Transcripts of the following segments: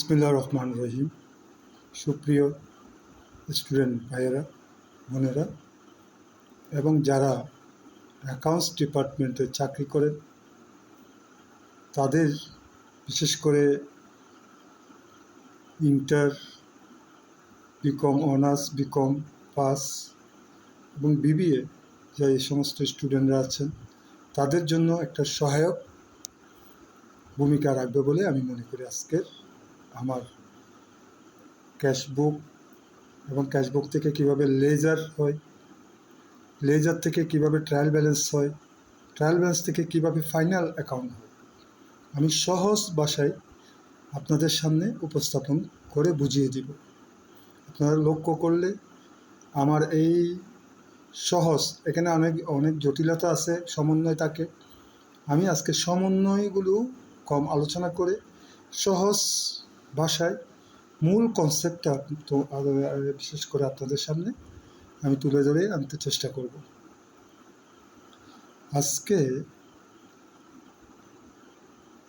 বিসমিল্লা রহমান রহিম। সুপ্রিয় স্টুডেন্ট ভাইয়েরা, বোনেরা, এবং যারা অ্যাকাউন্টস ডিপার্টমেন্টে চাকরি করেন, তাদের বিশেষ করে inter BCom, honours BCom, pass এবং বিবিএ যা এই সমস্ত স্টুডেন্টরা আছেন, তাদের জন্য একটা সহায়ক ভূমিকা রাখবে বলে আমি মনে করি আজকের আমার ক্যাশবুক এবং ক্যাশবুক থেকে কীভাবে লেজার হয়, লেজার থেকে কীভাবে ট্রায়াল ব্যালেন্স হয়, ট্রায়াল ব্যালেন্স থেকে কীভাবে ফাইনাল অ্যাকাউন্ট হয়, আমি সহজ ভাষায় আপনাদের সামনে উপস্থাপন করে বুঝিয়ে দিব। আপনারা লক্ষ্য করলে আমার এই সহজ, এখানে অনেক অনেক জটিলতা আছে, সমন্বয় থাকে। আমি আজকে সমন্বয়গুলো কম আলোচনা করে সহজ ভাষায় মূল কনসেপ্টটা তো বিশেষ করে আপনাদের সামনে আমি তুলে ধরে আনতে চেষ্টা করব। আজকে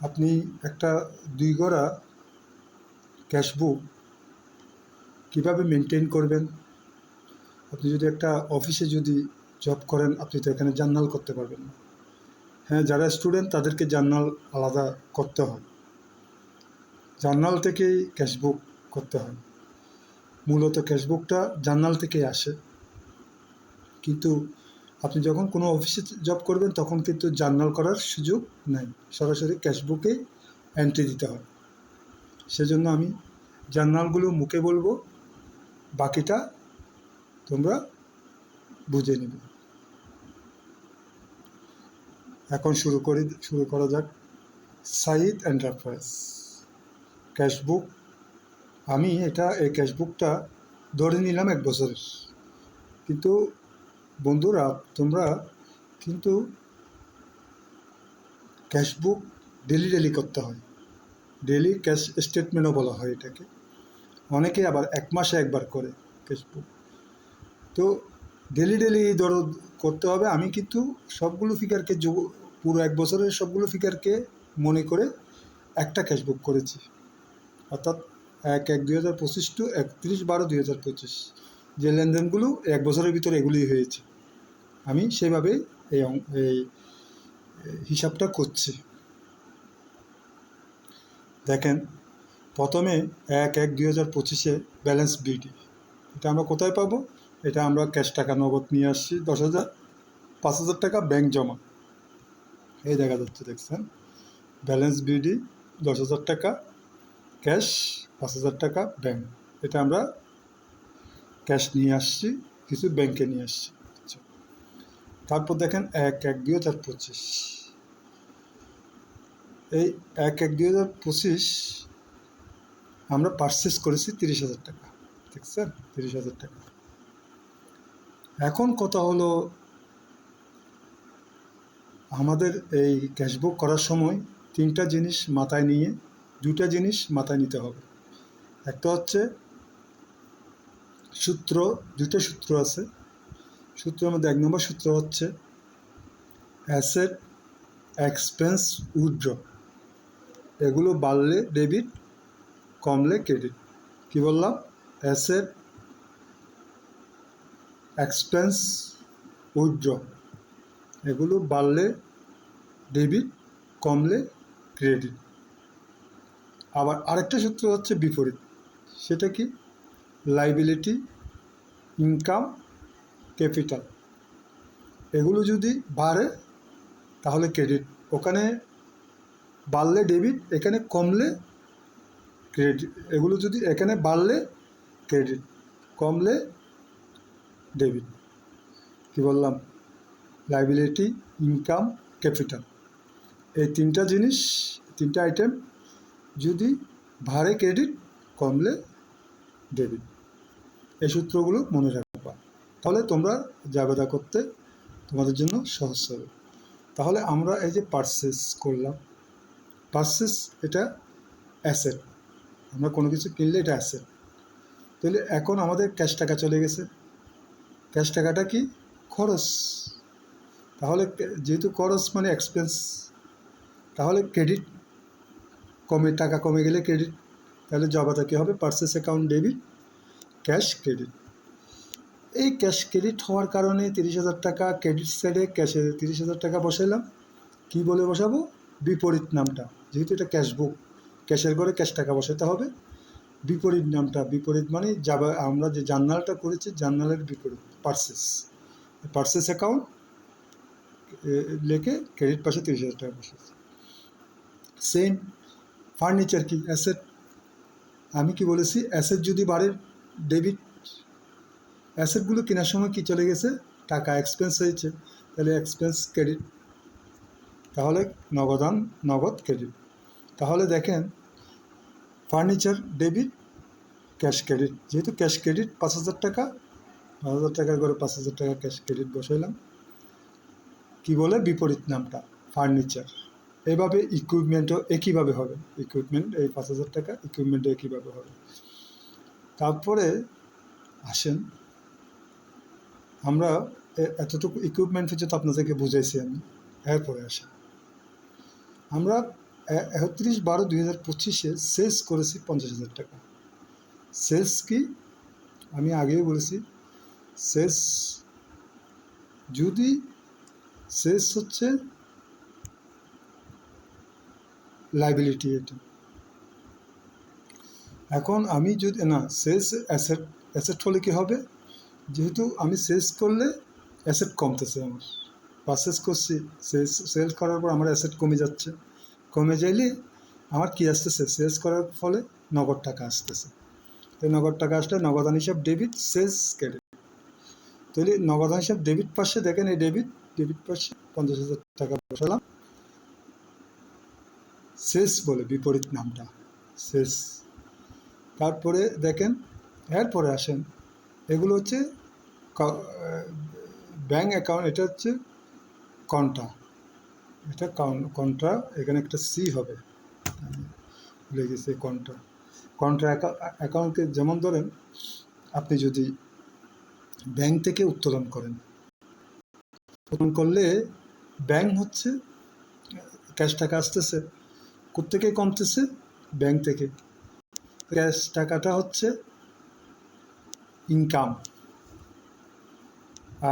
আপনি একটা দুই গড়া ক্যাশবুক কীভাবে মেনটেন করবেন? আপনি যদি একটা অফিসে যদি জব করেন, আপনি তো এখানে জার্নাল করতে পারবেন। না হ্যাঁ যারা স্টুডেন্ট তাদেরকে জার্নাল আলাদা করতে হয়। জার্নাল থেকেই ক্যাশবুক করতে হয়। মূলত ক্যাশবুকটা জার্নাল থেকেই আসে। কিন্তু আপনি যখন কোনো অফিসে জব করবেন, তখন কিন্তু জার্নাল করার সুযোগ নাই। সরাসরি ক্যাশবুকেই এন্ট্রি দিতে হয়। সেজন্য আমি জার্নালগুলো মুখে বলব, বাকিটা তোমরা বুঝে নেবে। এখন শুরু করি, শুরু করা যাক। সাইদ এন্টারপ্রাইজ। ক্যাশবুক আমি এটা, এই ক্যাশবুকটা ধরে নিলাম এক বছরের। কিন্তু বন্ধুরা, তোমরা কিন্তু ক্যাশবুক ডেলি ডেলি করতে হয়। ডেলি ক্যাশ স্টেটমেন্টও বলা হয় এটাকে। অনেকে আবার এক মাসে একবার করে ক্যাশবুক তো ডেলি ডেলি ধরো করতে হবে। আমি কিন্তু সবগুলো ফিগারকে পুরো এক বছরের সবগুলো ফিগারকে মনে করে একটা ক্যাশবুক করেছি। অর্থাৎ এক এক দুই হাজার পঁচিশ টু একত্রিশ বারো দুই হাজার পঁচিশ। যে লেনদেনগুলো এক বছরের ভিতরে এগুলোই হয়েছে। আমি সেভাবে এই এই হিসাবটা করছি। দেখেন, প্রথমে এক এক দুই হাজার পঁচিশে ব্যালেন্স বিডি এটা আমরা কোথায় পাবো? এটা আমরা ক্যাশ টাকা নগদ নিয়ে আসছি, দশ হাজার, পাঁচ হাজার টাকা ব্যাংক জমা। এই দেখা যাচ্ছে, দেখছেন? ব্যালেন্স বিডি দশ হাজার টাকা ক্যাশ পাঁচ হাজার টাকা ব্যাংক। এটা আমরা ক্যাশ নিয়ে আসছি, কিছু ব্যাংকে নিয়ে আসছি। আচ্ছা। তারপর দেখেন এক এক দুই হাজার পঁচিশ। এই এক এক দুই হাজার পঁচিশ আমরা পারচেস করেছি তিরিশ হাজার টাকা, দেখছেন? তিরিশ হাজার টাকা। এখন কথা হলো, আমাদের এই ক্যাশবুক করার সময় তিনটা জিনিস মাথায় নিয়ে দুইটা জিনিস মাথায় নিতে হবে। একটা হচ্ছে সূত্র দুটো সূত্র আছে। সূত্রের মধ্যে এক নম্বর সূত্র হচ্ছে অ্যাসেট এক্সপেন্স উইথড্র এগুলো বাড়লে ডেবিট কমলে ক্রেডিট কি বললাম? অ্যাসেট এক্সপেন্স উইথড্র এগুলো বাড়লে ডেবিট কমলে ক্রেডিট আবার আরেকটা সূত্র হচ্ছে বিপরীত। সেটা কি? লাইবিলিটি ইনকাম ক্যাপিটাল এগুলো যদি বাড়ে, তাহলে ক্রেডিট ওখানে বাড়লে ডেবিট এখানে কমলে ক্রেডিট এগুলো যদি এখানে বাড়লে ক্রেডিট কমলে ডেবিট কি বললাম? লাইবিলিটি ইনকাম ক্যাপিটাল এই তিনটা জিনিস, তিনটা আইটেম যদি ভারে ক্রেডিট কমলে ডেবিট এই সূত্রগুলো মনে রাখবা। তাহলে তোমরা জাবেদা করতে তোমাদের জন্য সহজ হবে। তাহলে আমরা এই যে পারচেস করলাম পারচেস এটা অ্যাসেট আমরা কোনো কিছু কিনলে এটা অ্যাসেট তাহলে এখন আমাদের ক্যাশ টাকা চলে গেছে। ক্যাশ টাকাটা কি? খরচ। তাহলে যেহেতু খরচ মানে এক্সপেন্স তাহলে ক্রেডিট কমে, টাকা কমে গেলে ক্রেডিট তাহলে জবাটা কী হবে? Purchase account debit cash credit এই ক্যাশ ক্রেডিট হওয়ার কারণে তিরিশ হাজার টাকা ক্রেডিট সাইডে ক্যাশে তিরিশ হাজার টাকা বসাইলাম। কী বলে বসাবো? বিপরীত নামটা। যেহেতু এটা ক্যাশ বুক ক্যাশের ঘরে ক্যাশ টাকা বসাতে হবে। বিপরীত নামটা, বিপরীত মানে যাবা, আমরা যে জার্নালটা করেছি, জার্নালের বিপরীত পার্সেস পার্সেস অ্যাকাউন্ট লেখে ক্রেডিট পাশে তিরিশ হাজার টাকা বসেছে সেম ফার্নিচার কি? অ্যাসেট। আমি কি বলেছি, অ্যাসেট যদি বাড়ে ডেবিট, অ্যাসেটগুলো কেনার সময় কি চলে গেছে? টাকা এক্সপেন্স হয়েছে। তাহলে এক্সপেন্স ক্রেডিট তাহলে নগদান, নগদ ক্রেডিট তাহলে দেখেন, ফার্নিচার, ডেবিট, ক্যাশ ক্রেডিট। যেহেতু ক্যাশ ক্রেডিট পাঁচ হাজার টাকা, পাঁচ হাজার টাকার করে পাঁচ হাজার টাকা ক্যাশ ক্রেডিট বসাইলাম। কি বলে? বিপরীত নামটা, ফার্নিচার। এভাবে ইকুইপমেন্টও একইভাবে হবে। ইকুইপমেন্ট এই পাঁচ হাজার টাকা ইকুইপমেন্টও একইভাবে হবে। তারপরে আসেন, আমরা এতটুকু ইকুইপমেন্ট হচ্ছে তো আপনাদেরকে বুঝাইছি আমি। এরপরে আসেন। আমরা একত্রিশ বারো দুই হাজার পঁচিশে সেলস করেছি পঞ্চাশ হাজার টাকা। সেলস কি? আমি আগেও বলেছি সেলস যদি সেলস হচ্ছে লাইবিলিটি এটা। এখন আমি যদি, না সেলস অ্যাসেট অ্যাসেট হলে কি হবে? যেহেতু আমি সেলস করলে অ্যাসেট কমতেছে আমার। পারচেস করছি সেলস সেলস করার পর আমার অ্যাসেট কমে যাচ্ছে। কমে যাইলে আমার কি আসতেছে? সেলস করার ফলে নগদ টাকা আসতেছে। তো নগদ টাকা আসলে নগদান হিসাব ডেবিট সেলস ক্রেডিট তাহলে নগদান হিসাব ডেবিট পাশে দেখেন এই ডেবিট ডেবিট পাশে পঞ্চাশ হাজার টাকা বসালাম। সেলস বলে বিপরীত নামটা, শেষ। তারপরে দেখেন, এরপরে আসেন। এগুলো হচ্ছে ব্যাঙ্ক অ্যাকাউন্ট, এটা হচ্ছে কন্টা। এটা কন্ট্রা এখানে একটা সি হবে। ভুলে গেছি কন্ট্রা কন্ট্রা অ্যাকাউন্টকে যেমন ধরেন, আপনি যদি ব্যাংক থেকে উত্তোলন করেন, উত্তোলন করলে ব্যাংক হচ্ছে ক্যাশ টাকা আসতেছে। কোত্থেকে কমতেছে? ব্যাংক থেকে। ক্যাশ টাকাটা হচ্ছে ইনকাম।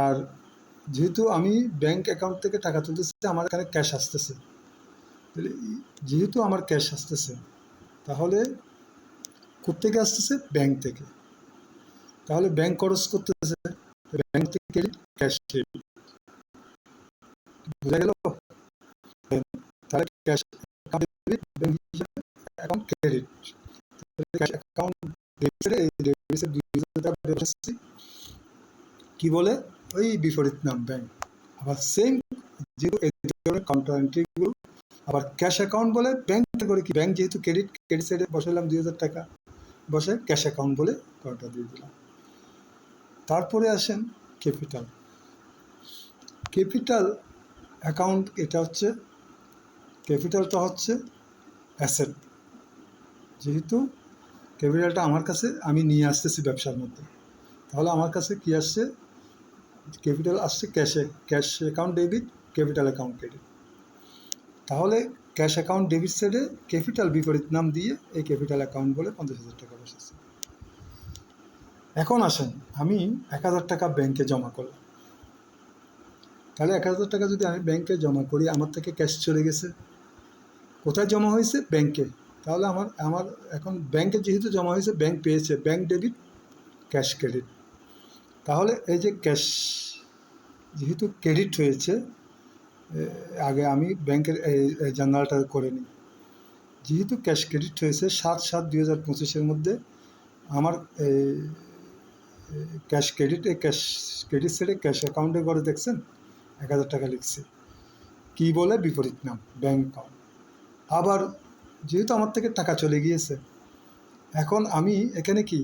আর যেহেতু আমি ব্যাংক অ্যাকাউন্ট থেকে টাকা তুলতেছি, আমার এখানে ক্যাশ আসতেছে। যেহেতু আমার ক্যাশ আসতেছে, তাহলে কোথেকে আসতেছে? ব্যাংক থেকে। তাহলে ব্যাংক খরচ করতেছে, ব্যাংক থেকে ক্যাশ। বোঝা গেল? তাহলে ক্যাশ অ্যাকাউন্ট ক্রেডিট এই দুই বলে? ওই বিপরীত নাম ব্যাংক আবার সেম যেহেতু আবার ক্যাশ অ্যাকাউন্ট বলে ব্যাংক করে কি? ব্যাংক যেহেতু ক্রেডিট ক্রেডিট সাইডে বসালাম দুই হাজার টাকা, বসে ক্যাশ অ্যাকাউন্ট বলে কাউন্টার দিয়ে দিলাম। তারপরে আসেন ক্যাপিটাল ক্যাপিটাল অ্যাকাউন্ট এটা হচ্ছে ক্যাপিটালটা হচ্ছে অ্যাসেট। যেহেতু ক্যাপিটালটা আমার কাছে, আমি নিয়ে আসতেছি ব্যবসার মধ্যে। তাহলে আমার কাছে কি আসছে? ক্যাপিটাল আসছে ক্যাশে cash account debit, capital account credit. তাহলে ক্যাশ অ্যাকাউন্ট ডেবিট সাইডে ক্যাপিটাল বিপরীত নাম দিয়ে এই ক্যাপিটাল অ্যাকাউন্ট বলে পঞ্চাশ হাজার টাকা বসেছে। এখন আসেন, আমি এক হাজার টাকা ব্যাংকে জমা করলাম। তাহলে এক হাজার টাকা যদি আমি ব্যাংকে জমা করি, আমার থেকে ক্যাশ চলে গেছে। কোথায় জমা হয়েছে? ব্যাংকে তাহলে আমার আমার এখন ব্যাংকে যেহেতু জমা হয়েছে ব্যাংক পেয়েছে। ব্যাংক ডেবিট ক্যাশ ক্রেডিট তাহলে এই যে ক্যাশ যেহেতু ক্রেডিট হয়েছে আগে আমি ব্যাংকের এই জার্নালটা করে নিই। যেহেতু ক্যাশ ক্রেডিট হয়েছে, সাত সাত দুই হাজার পঁচিশের মধ্যে, আমার ক্যাশ ক্রেডিট এই ক্যাশ ক্রেডিট সেটে ক্যাশ অ্যাকাউন্টে করে দেখছেন? এক হাজার টাকা লিখছে। কী বলে? বিপরীত নাম ব্যাংক অ্যাকাউন্ট আবার যেহেতু আমার থেকে টাকা চলে গিয়েছে, এখন আমি এখানে কি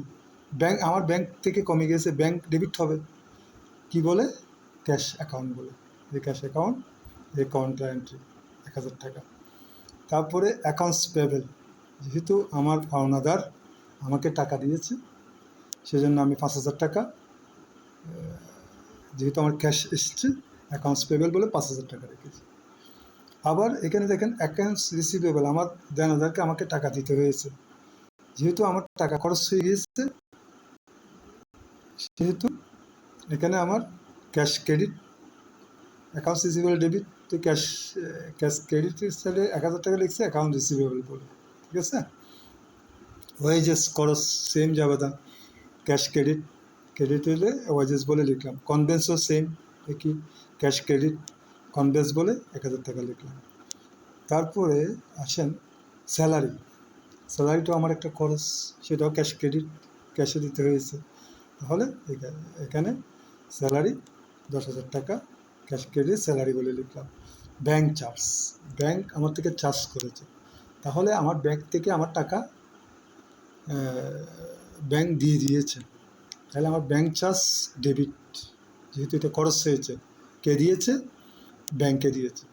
ব্যাংক আমার ব্যাংক থেকে কমে গিয়েছে ব্যাংক ডেবিট হবে? কি বলে? ক্যাশ অ্যাকাউন্ট বলে। এই ক্যাশ অ্যাকাউন্ট এই কাউন্টার এন্ট্রি এক হাজার টাকা। তারপরে অ্যাকাউন্টস পেবেল যেহেতু আমার পাওনাদার আমাকে টাকা দিয়েছে, সেজন্য আমি পাঁচ হাজার টাকা যেহেতু আমার ক্যাশ এসছে অ্যাকাউন্টস পেবেল বলে পাঁচ হাজার টাকা রেখেছি। আবার এখানে দেখেন অ্যাকাউন্টস রিসিভেবল আমার দেনাদারকে আমাকে টাকা দিতে হয়েছে। যেহেতু আমার টাকা খরচ হয়ে গিয়েছে, সেহেতু এখানে আমার cash credit account receivable debit তো ক্যাশ ক্যাশ ক্রেডিটের সাইডে এক হাজার টাকা লিখছে অ্যাকাউন্ট রিসিভেবল বলে, ঠিক আছে? ওয়েজেস খরচ সেম যাবে দাম ক্যাশ ক্রেডিট ক্রেডিট হলে ওয়েজেস বলে লিখলাম। কনভেন্সও সেম একই ক্যাশ ক্রেডিট কনভেন্স বলে এক হাজার টাকা লিখলাম। তারপরে আসেন স্যালারি। স্যালারিটাও আমার একটা খরচ, সেটাও ক্যাশ ক্রেডিট, ক্যাশে দিতে হয়েছে। তাহলে এখানে স্যালারি দশ হাজার টাকা, ক্যাশ ক্রেডিট, স্যালারি বলে লিখলাম। Bank charge. ব্যাংক আমার থেকে চার্জ করেছে। তাহলে আমার ব্যাংক থেকে আমার টাকা ব্যাংক দিয়ে দিয়েছে। তাহলে আমার ব্যাংক চার্জ, ডেবিট, যেহেতু এটা খরচ হয়েছে, কে দিয়েছে? ব্যাংকে দিয়েছে।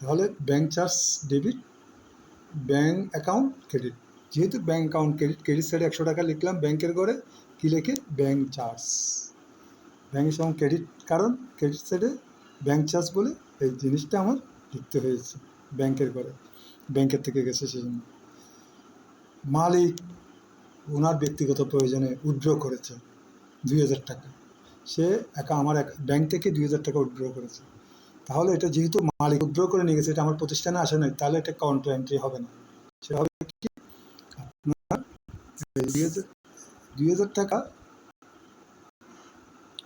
তাহলে bank charge debit bank account credit যেহেতু ব্যাংক অ্যাকাউন্ট ক্রেডিট ক্রেডিট সাইডে একশো টাকা লিখলাম ব্যাংকের ঘরে, কী লেখে? ব্যাংক চার্জ ব্যাংকের সঙ্গে ক্রেডিট কারণ ক্রেডিট সাইডে ব্যাংক চার্জ বলে এই জিনিসটা আমার লিখতে হয়েছে ব্যাংকের ঘরে। ব্যাংকের থেকে গেছে সেজন্য মালিক ওনার ব্যক্তিগত প্রয়োজনে উইথড্র করেছে দুই হাজার টাকা। সে একা আমার এক ব্যাংক থেকে দুই হাজার টাকা উইথড্র করেছে। তাহলে এটা যেহেতু মালিক উইথড্র করে নিয়ে গেছে, এটা আমার প্রতিষ্ঠানে আসে নাই, তাহলে এটা কাউন্টার এন্ট্রি হবে না। সেটা হবে কি দুই হাজার টাকা,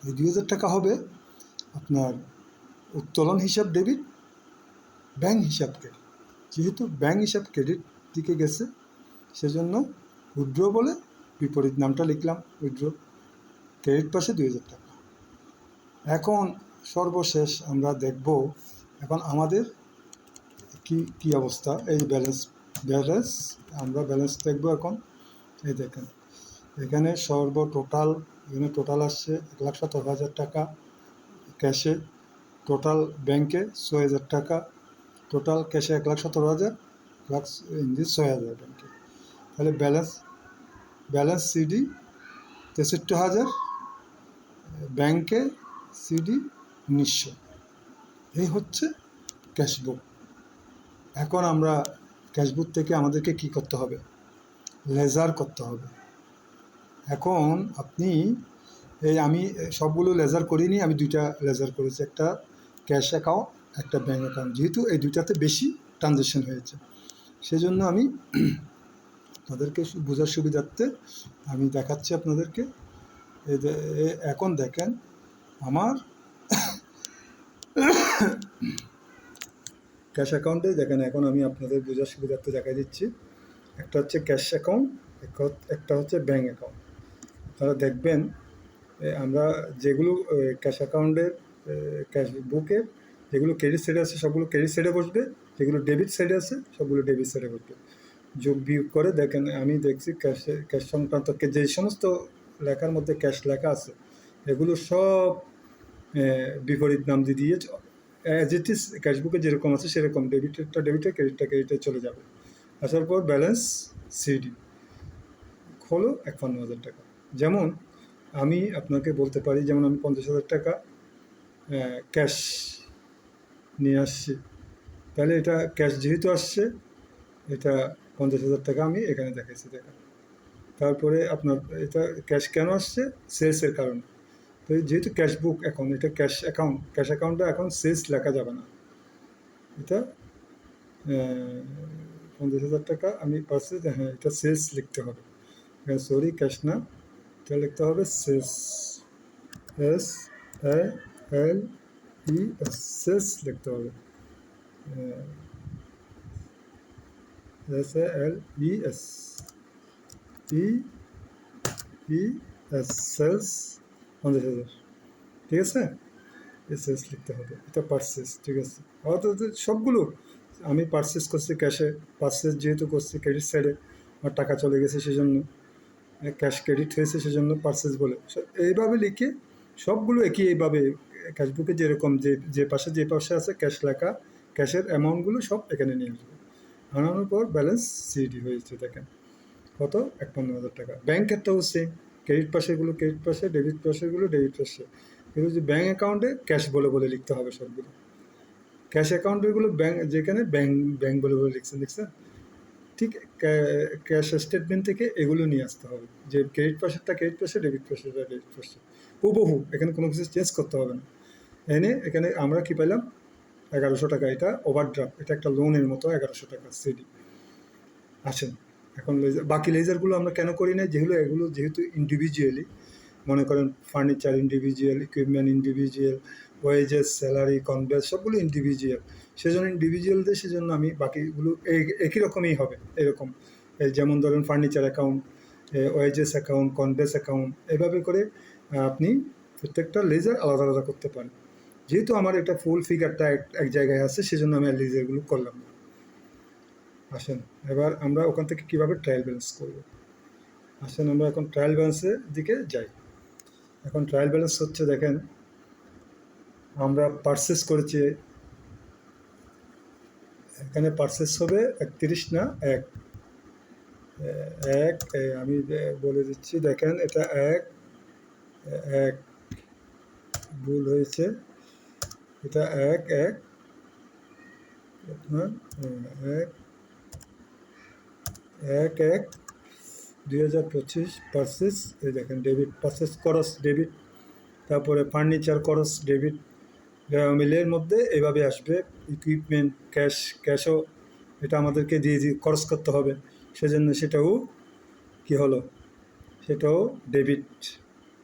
এই দুই হাজার টাকা হবে আপনার উত্তোলন হিসাব ডেবিট ব্যাংক হিসাব ক্রেডিট যেহেতু ব্যাংক হিসাব ক্রেডিট দিকে গেছে, সেজন্য উইথড্র বলে বিপরীত নামটা লিখলাম উইথড্র ক্রেডিট পাশে দুই হাজার টাকা। এখন সর্বশেষ আমরা দেখব এখন আমাদের কি কি অবস্থা? এই ব্যালেন্স ব্যালেন্স আমরা ব্যালেন্স দেখব এখন। এই দেখেন, এখানে সর্ব টোটাল এখানে টোটাল আসছে এক লাখ সতেরো হাজার টাকা ক্যাশে টোটাল ব্যাংকে ছয় হাজার টাকা টোটাল ক্যাশে এক লাখ সতেরো হাজার লাখ ইন্দিস ছয় হাজার ব্যাংকে তাহলে ব্যালেন্স ব্যালেন্স সিডি তেষট্টি হাজার ব্যাংকে সিডি উনিশশো এই হচ্ছে ক্যাশবুক এখন আমরা ক্যাশবুক থেকে আমাদেরকে কি করতে হবে? লেজার করতে হবে। এখন আপনি এই আমি সবগুলো লেজার করিনি, আমি দুইটা লেজার করেছি। একটা ক্যাশ অ্যাকাউন্ট একটা ব্যাঙ্ক অ্যাকাউন্ট যেহেতু এই দুইটাতে বেশি ট্রানজ্যাকশন হয়েছে। সেজন্য আমি সু- বোঝার সুবিধার্থে আমি দেখাচ্ছি আপনাদেরকে। এখন দেখেন, আমার ক্যাশ অ্যাকাউন্টে, দেখেন এখন আমি আপনাদের বোঝার সুবিধার্থে দেখা দিচ্ছি। একটা হচ্ছে ক্যাশ অ্যাকাউন্ট একটা হচ্ছে ব্যাঙ্ক অ্যাকাউন্ট। আপনারা দেখবেন আমরা যেগুলো ক্যাশ অ্যাকাউন্টের ক্যাশ বুকে যেগুলো ক্রেডিট সাইডে আছে, সবগুলো ক্রেডিট সাইডে বসবে। যেগুলো ডেবিট সাইডে আছে, সবগুলো ডেবিট সাইডে বসবে। যোগ বিয়োগ করে দেখেন, আমি দেখছি ক্যাশে, ক্যাশ সংক্রান্ত যে সমস্ত লেখার মধ্যে ক্যাশ লেখা আছে, এগুলো সব বিপরীত নাম দিয়ে অ্যাজ ইট ক্যাশবুকে যেরকম আছে সেরকম ডেবিটেরটা ডেবিটে ক্রেডিটটা ক্রেডিটে চলে যাবে। আসার পর ব্যালেন্স সিডি হলো একান্ন হাজার টাকা। যেমন আমি আপনাকে বলতে পারি, যেমন আমি পঞ্চাশ হাজার টাকা ক্যাশ নিয়ে আসছি। তাহলে এটা ক্যাশ যেহেতু আসছে, এটা পঞ্চাশ হাজার টাকা আমি এখানে দেখাইছি দেখা তারপরে আপনার এটা ক্যাশ কেন আসছে? সেলসের কারণে। যেহেতু ক্যাশ বুক এখন এটা ক্যাশ অ্যাকাউন্ট ক্যাশ অ্যাকাউন্টে এখন সেলস লেখা যাবে না। এটা পঞ্চাশ হাজার টাকা আমি পার্সে হ্যাঁ এটা সেলস লিখতে হবে। সরি ক্যাশ না, এটা লিখতে হবে sales S L E sales লিখতে হবে। S L E S E E S sales পঞ্চাশ হাজার ঠিক আছে? এসএস লিখতে হবে। এটা পার্সেস ঠিক আছে? অর্থাৎ সবগুলো আমি পার্সেস করছি ক্যাশে পার্সেস যেহেতু করছি ক্রেডিট সাইডে আমার টাকা চলে গেছে সেজন্য। ক্যাশ ক্রেডিট হয়েছে সেজন্য পার্সেস বলে। এইভাবে লিখে সবগুলো একই এইভাবে ক্যাশবুকে যেরকম যে যে পাশে যে পাশে আছে ক্যাশ লেখা ক্যাশের অ্যামাউন্টগুলো সব এখানে নিয়ে আসবে। আনানোর পর ব্যালেন্স সিডি হয়েছে, দেখেন। কত? একান্ন হাজার টাকা। ব্যাংকেরটাও সেম ক্রেডিট পাশেগুলো ক্রেডিট পাশে, ডেবিট পাশেগুলো ডেবিট পাশে। কিন্তু যে ব্যাঙ্ক অ্যাকাউন্টে ক্যাশ বলে বলে লিখতে হবে সবগুলো। ক্যাশ অ্যাকাউন্টেরগুলো ব্যাঙ্ক, যেখানে ব্যাঙ্ক ব্যাঙ্ক বলে বলে লিখছেন, দেখছেন? ঠিক ক্যাশ স্টেটমেন্ট থেকে এগুলো নিয়ে আসতে হবে। যে ক্রেডিট পাশেরটা ক্রেডিট পাশে, ডেবিট পাশেরটা ডেবিট পাশে। হুবহু, এখানে কোনো কিছু চেঞ্জ করতে হবে না। এনে এখানে আমরা কী পেলাম এগারোশো টাকা, এটা ওভারড্রাফট, এটা একটা লোনের মতো এগারোশো টাকা সিডি। আসেন। এখন লেজার বাকি লেজারগুলো আমরা কেন করি না যেগুলো, এগুলো যেহেতু ইন্ডিভিজুয়ালি মনে করেন furniture individual equipment individual wages salary conveyance সবগুলো ইন্ডিভিজুয়াল সেজন্য ইন্ডিভিজুয়ালদের সেজন্য আমি বাকিগুলো একই রকমই হবে, এরকম। যেমন ধরেন furniture account wages account conveyance account এভাবে করে আপনি প্রত্যেকটা লেজার আলাদা আলাদা করতে পারেন। যেহেতু আমার এটা ফুল ফিগারটা এক এক জায়গায় আছে, সেজন্য আমি লেজারগুলো করলাম না। আসেন, এবার আমরা ওখান থেকে কীভাবে ট্রায়াল ব্যালেন্স করব? আসেন, আমরা এখন ট্রায়াল ব্যালেন্সের দিকে যাই। এখন ট্রায়াল ব্যালেন্স হচ্ছে, দেখেন, আমরা পারচেস করেছি, এখানে পারচেস হবে একত্রিশ না এক? এক আমি বলে দিচ্ছি, দেখেন, এটা এক এক, ভুল হয়েছে, এটা এক এক, আপনার এক এক এক দুই হাজার পঁচিশ পার্সেস এই দেখেন ডেবিট পার্সেস করস ডেবিট, তারপরে ফার্নিচার করস ডেবিট মিলের মধ্যে এভাবে আসবে ইকুইপমেন্ট ক্যাশ ক্যাশও এটা আমাদেরকে দিয়ে দিয়ে খরচ করতে হবে, সেজন্য সেটাও কি হলো? সেটাও ডেবিট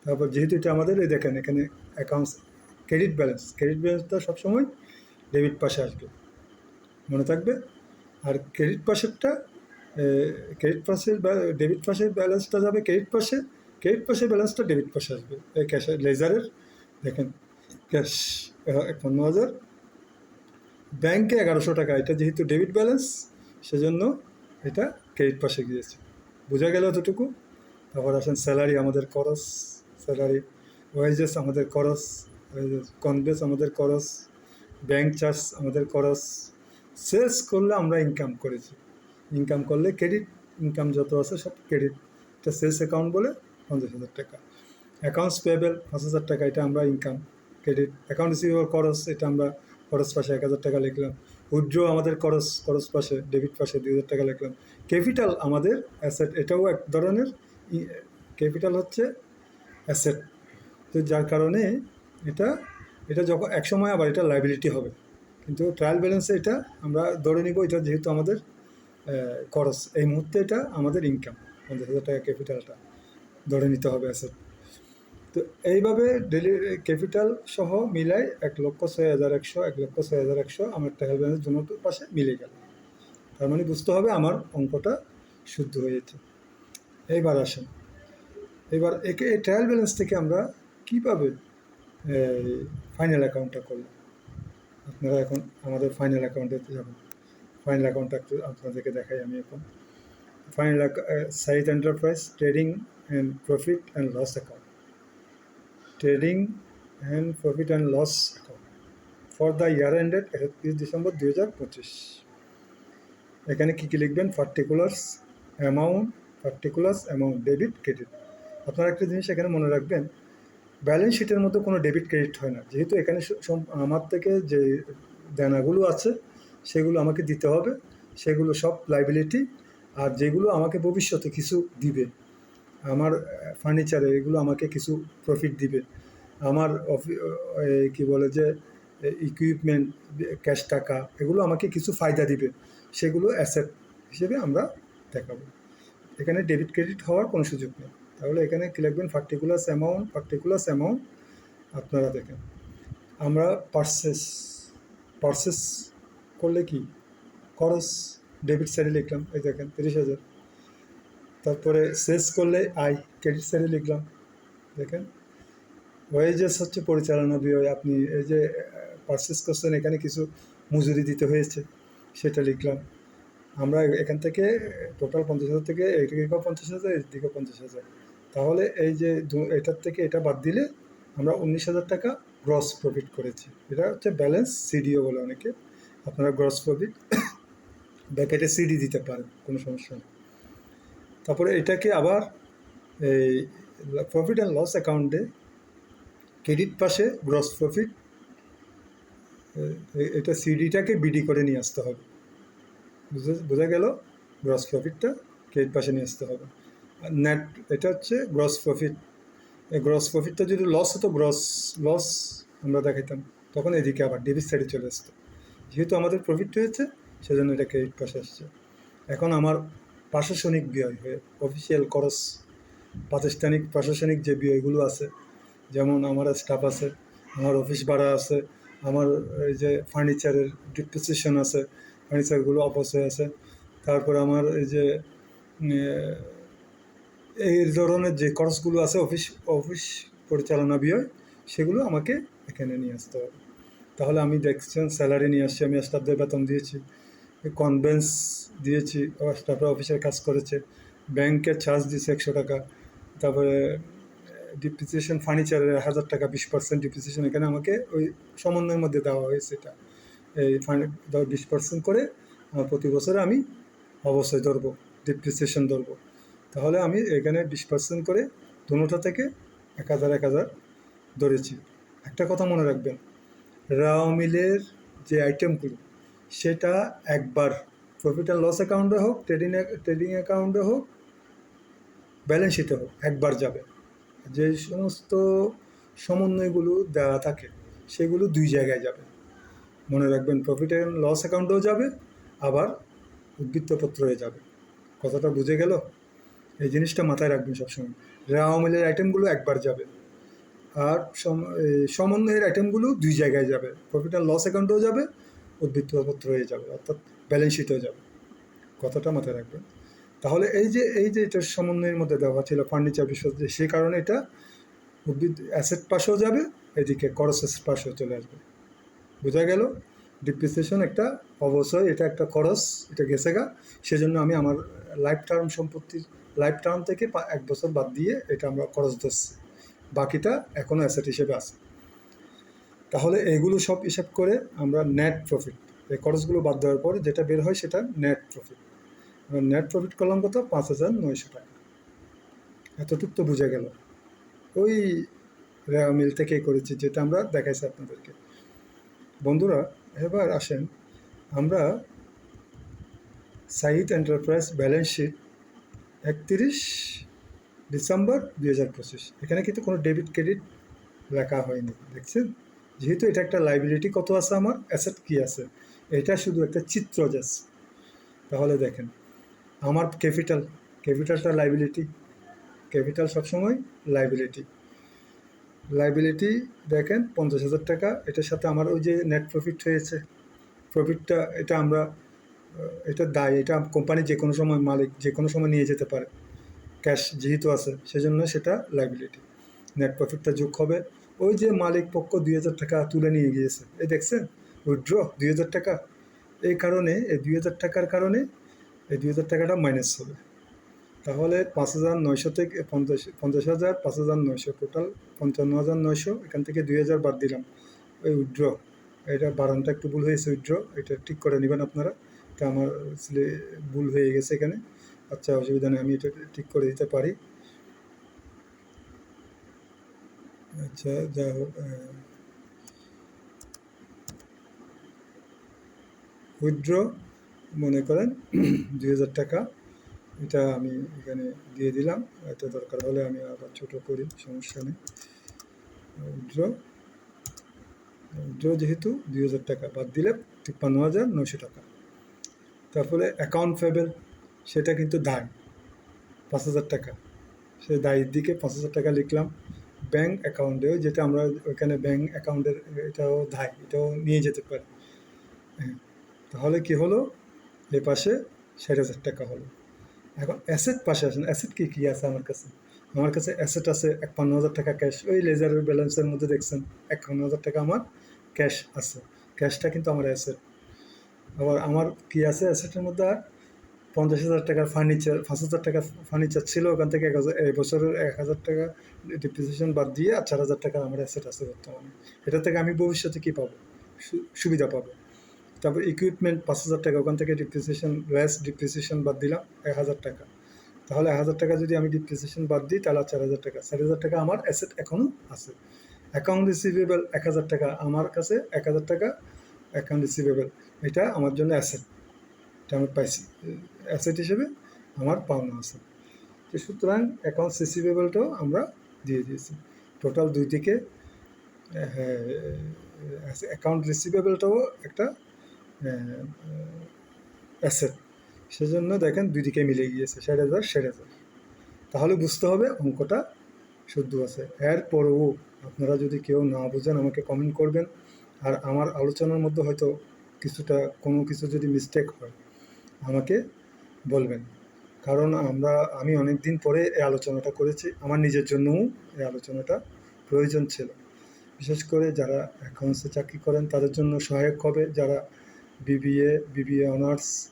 তারপর যেহেতু এটা আমাদের, এই দেখেন এখানে অ্যাকাউন্টস ক্রেডিট ব্যালেন্স ক্রেডিট ব্যালেন্সটা সবসময় ডেবিট পাশে আসবে, মনে থাকবে, আর ক্রেডিট পাশেরটা ক্রেডিট পাশের ডেবিট পাশের ব্যালেন্সটা যাবে ক্রেডিট পাশে ক্রেডিট পাশের ব্যালেন্সটা ডেবিট পাশে আসবে। এই ক্যাশের লেজারের দেখেন ক্যাশ পনেরো হাজার। ব্যাংকে এগারোশো টাকা, এটা যেহেতু ডেবিট ব্যালেন্স সেজন্য এটা ক্রেডিট পাশে গিয়েছে। বোঝা গেল এতটুকু? তারপর আসেন স্যালারি আমাদের করস স্যালারি ওয়েজেস আমাদের করস কনভেস আমাদের করস ব্যাংক চার্জ আমাদের করস সেলস করলে আমরা ইনকাম করেছি। ইনকাম করলে ক্রেডিট, ইনকাম যত আছে সব ক্রেডিট এটা সেলস অ্যাকাউন্ট বলে পঞ্চাশ হাজার টাকা। অ্যাকাউন্টস পেয়েবেল, পাঁচ হাজার টাকা, এটা আমরা ইনকাম। ক্রেডিট, অ্যাকাউন্ট রিসিভেবল খরচ, এটা আমরা খরচ পাশে এক হাজার টাকা লিখলাম। উইথড্র আমাদের খরচ খরচ পাশে, ডেবিট পাশে দুই হাজার টাকা লিখলাম। ক্যাপিটাল আমাদের অ্যাসেট, এটাও এক ধরনের ক্যাপিটাল হচ্ছে অ্যাসেট। তো যার কারণে এটা এটা যখন এক সময় আবার এটা লাইবিলিটি হবে। কিন্তু ট্রায়াল ব্যালেন্সে এটা আমরা ধরে নিব, এটা যেহেতু আমাদের খরচ। এই মুহূর্তে এটা আমাদের ইনকাম পঞ্চাশ হাজার টাকা ক্যাপিটালটা ধরে নিতে হবে অ্যাসেট তো এইভাবে ডেলি ক্যাপিটাল সহ মিলাই এক লক্ষ ছয় হাজার একশো, এক লক্ষ ছয় হাজার একশো আমার ট্রায়াল ব্যালেন্স দুটোর পাশে মিলে গেল। তার মানে বুঝতে হবে আমার অঙ্কটা শুদ্ধ হয়েছে। এইবার আসেন। এবার একে এই ট্রায়াল ব্যালেন্স থেকে আমরা কীভাবে ফাইনাল অ্যাকাউন্টটা করলাম? আপনারা এখন আমাদের ফাইনাল অ্যাকাউন্টে যাবেন। ফাইনাল অ্যাকাউন্টটা আপনাদেরকে দেখাই আমি এখন। Final size enterprise trading and profit and loss account trading and profit and loss account for the year ended একত্রিশ ডিসেম্বর দুই হাজার পঁচিশ। এখানে কী কী লিখবেন? Particulars amount particulars amount debit credit আপনারা একটা জিনিস এখানে মনে রাখবেন ব্যালেন্স শিটের মধ্যে কোনো ডেবিট ক্রেডিট হয় না। যেহেতু এখানে আমার থেকে যে দেনাগুলো আছে সেগুলো আমাকে দিতে হবে, সেগুলো সব লাইবিলিটি আর যেগুলো আমাকে ভবিষ্যতে কিছু দিবে, আমার ফার্নিচারে এগুলো আমাকে কিছু প্রফিট দিবে, আমার কি বলে যে ইকুইপমেন্ট ক্যাশ টাকা, এগুলো আমাকে কিছু ফায়দা দিবে, সেগুলো অ্যাসেট হিসেবে আমরা দেখাবো। এখানে ডেবিট ক্রেডিট হওয়ার কোনো সুযোগ নেই, তাহলে এখানে কি লিখবেন? পার্টিকুলার্স অ্যামাউন্ট পার্টিকুলার্স অ্যামাউন্ট আপনারা দেখেন। আমরা পার্সেস পার্সেস করলে কি? খরচ ডেবিট সাইডে লিখলাম, এই দেখেন, তিরিশ হাজার। তারপরে সেস করলে আই ক্রেডিট সাইডে লিখলাম, দেখেন। ওয়েজেস হচ্ছে পরিচালনা ব্যয়, আপনি এই যে পারচেস করছেন, এখানে কিছু মজুরি দিতে হয়েছে, সেটা লিখলাম। আমরা এখান থেকে টোটাল পঞ্চাশ হাজার থেকে এইদিকে পঞ্চাশ হাজার এইদিকে পঞ্চাশ হাজার। তাহলে এই যে এটার থেকে এটা বাদ দিলে আমরা উনিশ হাজার টাকা গ্রস প্রফিট করেছি। এটা হচ্ছে ব্যালেন্স সিডিও বলে অনেকে। আপনারা গ্রস প্রফিট ব্যাকেটে সিডি দিতে পারেন, কোনো সমস্যা নেই। তারপরে এটাকে আবার এই প্রফিট অ্যান্ড লস অ্যাকাউন্টে ক্রেডিট পাশে গ্রস প্রফিট এটা সিডিটাকে বিডি করে নিয়ে আসতে হবে। বুঝে, বোঝা গেল? গ্রস প্রফিটটা ক্রেডিট পাশে নিয়ে আসতে হবে। নেট এটা হচ্ছে গ্রস প্রফিট এই গ্রস প্রফিটটা যদি লস হতো গ্রস লস আমরা দেখাইতাম, তখন এদিকে আবার ডেবিট সাইডে চলে আসতো। যেহেতু আমাদের প্রফিট হয়েছে, সেজন্য এটা ক্রেডিট পাশে আসছে। এখন আমার প্রশাসনিক ব্যয় হয়ে অফিসিয়াল খরচ, প্রাতিষ্ঠানিক প্রশাসনিক যে ব্যয়গুলো আছে, যেমন আমার স্টাফ আছে, আমার অফিস ভাড়া আছে, আমার এই যে ফার্নিচারের ডিপ্রিসিয়েশন আছে ফার্নিচারগুলো অপচয় আছে, তারপর আমার এই যে এই ধরনের যে খরচগুলো আছে অফিস অফিস পরিচালনা ব্যয়, সেগুলো আমাকে এখানে নিয়ে আসতে হবে। তাহলে আমি দেখছেন স্যালারি নিয়ে আসছি, আমি স্টাফদের বেতন দিয়েছি কনভেন্স দিয়েছি স্টাফরা অফিসের কাজ করেছে ব্যাংকের চার্জ দিয়েছে একশো টাকা, তারপরে ডিপ্রিসিয়েশন ফার্নিচারের হাজার টাকা, বিশ পার্সেন্ট ডিপ্রিসিয়েশন এখানে আমাকে ওই সমন্বয়ের মধ্যে দেওয়া হয়েছে এটা। এই বিশ পার্সেন্ট করে আমার প্রতি বছরে আমি অবশ্যই ধরবো ডিপ্রিসিয়েশন ধরবো। তাহলে আমি এখানে বিশ পার্সেন্ট করে দুটোটা থেকে এক হাজার এক হাজার ধরেছি। একটা কথা মনে রাখবেন রাও মিলের যে আইটেমগুলো সেটা একবার প্রফিট অ্যান্ড লস অ্যাকাউন্টে হোক ট্রেডিং ট্রেডিং অ্যাকাউন্টে হোক ব্যালেন্স শিটে হোক, একবার যাবে। যে সমস্ত সমন্বয়গুলো দেওয়া থাকে, সেগুলো দুই জায়গায় যাবে। মনে রাখবেন প্রফিট অ্যান্ড লস অ্যাকাউন্টেও যাবে, আবার উদ্বৃত্তপত্র হয়ে যাবে। কথাটা বুঝে গেল? এই জিনিসটা মাথায় রাখবেন সবসময়। রাও মিলের আইটেমগুলো একবার যাবে। আর সমন্বয়ের আইটেমগুলো দুই জায়গায় যাবে। প্রফিট অ্যান্ড লস অ্যাকাউন্টেও যাবে উদ্বৃত্তপত্র হয়ে যাবে, অর্থাৎ ব্যালেন্স শিটেও যাবে। কথাটা মাথায় রাখবেন। তাহলে এই যে এই যে এটা সমন্বয়ের মধ্যে দেওয়া ছিল ফার্নিচার বিষয় যে সেই কারণে এটা উদ্ভিদ অ্যাসেট পাশেও যাবে, এদিকে অ্যাসেট পাশেও চলে আসবে। বোঝা গেল? ডিপ্রিসিয়েশন একটা অবশ্যই, এটা একটা খরচ, এটা গেছে গা। সেজন্য আমি আমার লাইফ টার্ম সম্পত্তির লাইফ টার্ম থেকে এক বছর বাদ দিয়ে এটা আমরা খরচ ধরছি। বাকিটা এখনও অ্যাসেট হিসেবে আছে। তাহলে এগুলো সব হিসাব করে আমরা নেট প্রফিট এই খরচগুলো বাদ দেওয়ার পর যেটা বের হয় সেটা নেট প্রফিট নেট প্রফিট করলাম কত? পাঁচ হাজার নয়শো টাকা। এতটুক তো বুঝে গেল। ওই রেওয়া মিল থেকেই করেছি, যেটা আমরা দেখাইছি আপনাদেরকে। বন্ধুরা, এবার আসেন আমরা সাইট এন্টারপ্রাইজ ব্যালেন্স শিট একত্রিশ ডিসেম্বর দুই হাজার পঁচিশ। এখানে কিন্তু কোনো ডেবিট ক্রেডিট লেখা হয়নি, দেখছেন? যেহেতু এটা একটা লাইবিলিটি কত আছে আমার? অ্যাসেট কী আছে? এটা শুধু একটা চিত্র যাচ্ছে তাহলে দেখেন, আমার ক্যাপিটাল ক্যাপিটালটা লাইবিলিটি ক্যাপিটাল সবসময় লাইবিলিটি লাইবিলিটি দেখেন, পঞ্চাশ হাজার টাকা। এটার সাথে আমার ওই যে নেট প্রফিট হয়েছে। প্রফিটটা এটা আমরা এটা দায়, এটা কোম্পানি যে কোনো সময় মালিক যে কোনো সময় নিয়ে যেতে পারে। ক্যাশ যেহেতু আছে, সেজন্য সেটা লাইবিলিটি নেট প্রফিটটা যোগ হবে। ওই যে মালিক পক্ষ দুই হাজার টাকা তুলে নিয়ে গিয়েছে, এই দেখছেন? উইথড্র দুই হাজার টাকা। এই কারণে, এই দুই হাজার টাকার কারণে এই দুই হাজার টাকাটা মাইনাস হবে। তাহলে পাঁচ হাজার নয়শো থেকে পঞ্চাশ পঞ্চাশ হাজার, পাঁচ হাজার নয়শো টোটাল পঞ্চান্ন হাজার নয়শো, এখান থেকে দুই হাজার বাদ দিলাম। ওই উইথড্র এটা বারানটা একটু ভুল হয়েছে উইথড্র এটা ঠিক করে নেবেন আপনারা। এটা আমার ভুল হয়ে গেছে এখানে। আচ্ছা অসুবিধা নেই, আমি এটা ঠিক করে দিতে পারি। আচ্ছা যা হোক উইথড্র মনে করেন দুই হাজার টাকা, এটা আমি এখানে দিয়ে দিলাম। এটা দরকার হলে আমি আবার ছোটো করি, সমস্যা নেই। উইথড্র উইথড্র যেহেতু দুই হাজার টাকা, বাদ দিলে তিপ্পান্ন হাজার নশো টাকা। তারপরে অ্যাকাউন্ট ফেবেল সেটা কিন্তু দায় পাঁচ হাজার টাকা। সে দায়ের দিকে পাঁচ হাজার টাকা লিখলাম। ব্যাংক অ্যাকাউন্টেও যেটা আমরা ওইখানে ব্যাংক অ্যাকাউন্টের এটাও দায় এটাও নিয়ে যেতে পারি। হ্যাঁ তাহলে কি হলো? এ পাশে ষাট হাজার টাকা হলো। এখন অ্যাসেট পাশে আসেন, অ্যাসেট কী কী আছে আমার কাছে? আমার কাছে অ্যাসেট আছে একান্ন হাজার টাকা ক্যাশ। ওই লেজারের ব্যালেন্সের মধ্যে দেখছেন একান্ন হাজার টাকা আমার ক্যাশ আছে। ক্যাশটা কিন্তু আমার অ্যাসেট। আবার আমার কি আছে? অ্যাসেটের মধ্যে আর পঞ্চাশ হাজার টাকার ফার্নিচার পাঁচ হাজার টাকার ফার্নিচার ছিল ওখান থেকে এক হাজার, এই বছরের এক হাজার টাকা ডিপ্রিসিয়েশন বাদ দিয়ে আর চার হাজার টাকার আমার অ্যাসেট আছে বর্তমানে। এটা থেকে আমি ভবিষ্যতে কী পাবো? সুবিধা পাবো। তারপর ইকুইপমেন্ট পাঁচ হাজার টাকা, ওখান থেকে ডিপ্রিসিয়েশন লেস ডিপ্রিসিয়েশন বাদ দিলাম, এক হাজার টাকা। তাহলে এক হাজার টাকা যদি আমি ডিপ্রিসিয়েশন বাদ দিই, তাহলে চার হাজার টাকা, চার হাজার টাকা আমার অ্যাসেট এখনও আছে। অ্যাকাউন্ট রিসিভেবল এক হাজার টাকা আমার কাছে, এক হাজার টাকা অ্যাকাউন্ট রিসিভেবল এটা আমার জন্য অ্যাসেট এটা আমি পাইছি। অ্যাসেট হিসেবে আমার পাওনা আছে। তো সুতরাং অ্যাকাউন্টস রিসিভেবলটাও আমরা দিয়ে দিয়েছি। টোটাল দুই দিকে অ্যাকাউন্ট রিসিভেবলটাও একটা অ্যাসেট সেজন্য দেখেন দুই দিকে মিলে গিয়েছে, ষাট হাজার ষাট হাজার। তাহলে বুঝতে হবে অঙ্কটা শুদ্ধ আছে। এরপরেও আপনারা যদি কেউ না বোঝেন, আমাকে কমেন্ট করবেন। আর আমার আলোচনার মধ্যে হয়তো কিছুটা কোনো কিছু যদি মিস্টেক হয় আমাকে বলবেন। কারণ আমরা, আমি অনেক দিন পরে এই আলোচনাটা করেছি। আমার নিজের জন্যও এই আলোচনাটা প্রয়োজন ছিল। বিশেষ করে যারা অ্যাকাউন্টসে চাকরি করেন, তাদের জন্য সহায়ক হবে যারা বিবিএ বিবিএ অনার্স,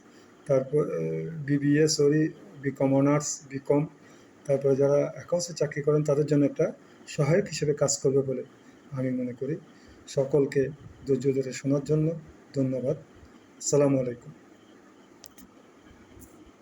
তারপর BBA, sorry, BCom honours, BCom, তারপরে যারা অ্যাকাউন্টসে চাকরি করেন, তাদের জন্য একটা সহায়ক হিসেবে কাজ করবে বলে আমি মনে করি। সকলকে ধৈর্য ধরে শোনার জন্য ধন্যবাদ। আসসালামু আলাইকুম।